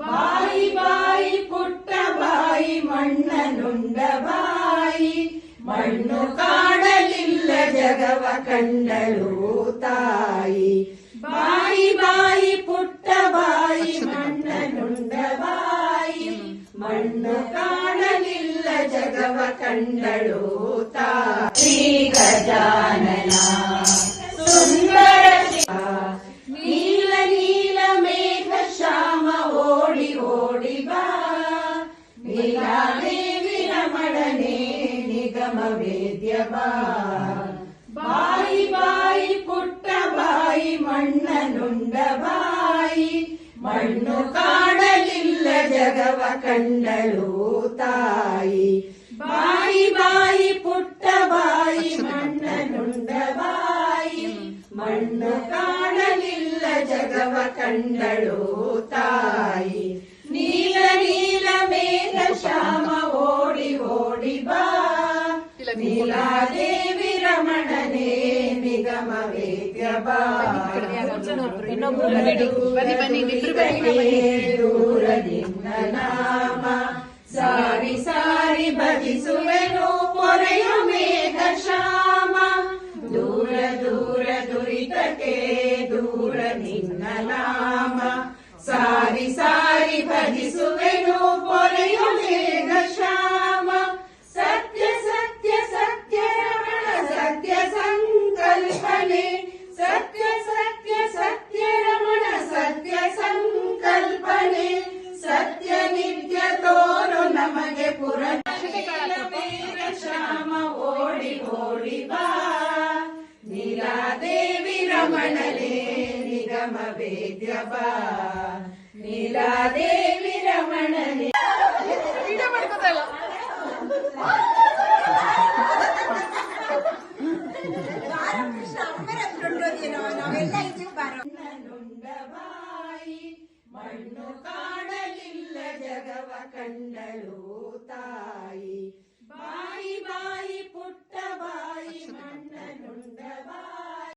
ബായി ബായി പുട്ട ബായി മണ്ണനുണ്ട ബായി മണ്ണു കാടലില്ല ജഗവ കണ്ടളൂ തായി ബായി ബായി പുട്ട ബായി മണ്ണനുണ്ട ബായി മണ്ണു കാടലില്ല ജഗവ കണ്ടളൂ തായി ഗജാന ರಮಣನೆ ನಿಗಮ ವೇದ್ಯ ಬಾ ಬಾಯಿ ಬಾಯಿ ಪುಟ್ಟ ಬಾಯಿ ಮಣ್ಣನುಂಡ ಬಾಯಿ ಮಣ್ಣು ಕಾಣಲಿಲ್ಲ ಜಗವ ಕಂಡಳು ತಾಯಿ ಬಾಯಿ ಬಾಯಿ ಪುಟ್ಟ ಬಾಯಿ ಮಣ್ಣನುಂಡ ಬಾಯಿ ಮಣ್ಣು ಕಾಣಲಿಲ್ಲ ಜಗವ ಕಂಡಳು ತಾಯಿ ಇಬ್ರು ಬನ್ನಿ ದೂರದಿಂದ ನಾಮ ಸಾರಿ ಸಾರಿ ಭಜಿಸುವೆನು ಪೊರೆಯ ಮೇಘ പുറക്ഷാമ ഓടി ഓടി നീലാദേവി രമണലേ നിഗമ വേദ്യവ നീലാദേവി രമണലേ വീഡിയോ മണ്ണു കാണ ಕಂಡಳು ತಾಯಿ ಬಾಯಿ